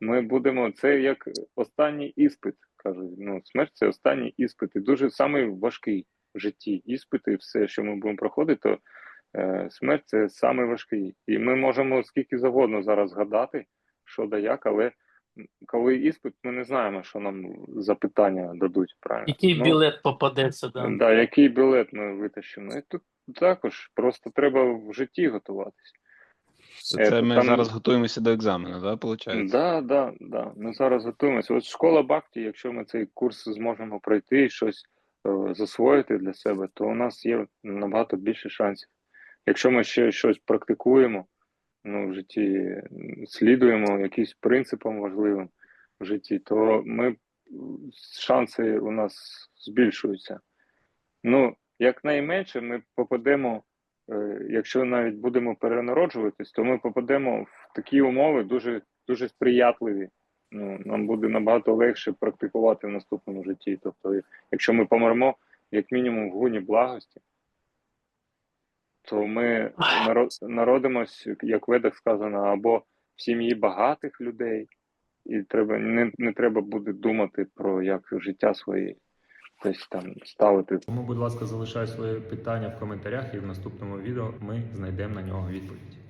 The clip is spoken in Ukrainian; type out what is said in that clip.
Ми будемо це як останній іспит. кажуть. Ну, смерть це останній іспит. І дуже самий важкий в житті. Іспити, все, що ми будемо проходити, то е, смерть це самий важкий. І ми можемо скільки завгодно зараз гадати, що да як, але коли іспит, ми не знаємо, що нам запитання дадуть. Правильно? Який Ну, білет попадеться, да. Да, який білет ми витащимо. І тут також просто треба в житті готуватись. Це Е, ми там- зараз готуємося до екзамену, да, виходить? Да, да, да. Ми зараз готуємося. От школа Бакті, якщо ми цей курс зможемо пройти і щось е, засвоїти для себе, то у нас є набагато більше шансів. Якщо ми ще щось практикуємо, ну, в житті слідуємо якимсь принципам важливим в житті, то ми шанси у нас збільшуються. Ну, якнайменше ми попадемо, якщо навіть будемо перенароджуватись, то ми попадемо в такі умови дуже, дуже сприятливі. Ну, нам буде набагато легше практикувати в наступному житті. Тобто, якщо ми помремо, як мінімум, в гуні благості, то ми народимось, як в ведах сказано, або в сім'ї багатих людей, і треба не, не треба буде думати про як життя своє десь там ставити Тому, будь ласка, залишай своє питання в коментарях, і в наступному відео ми знайдемо на нього відповідь.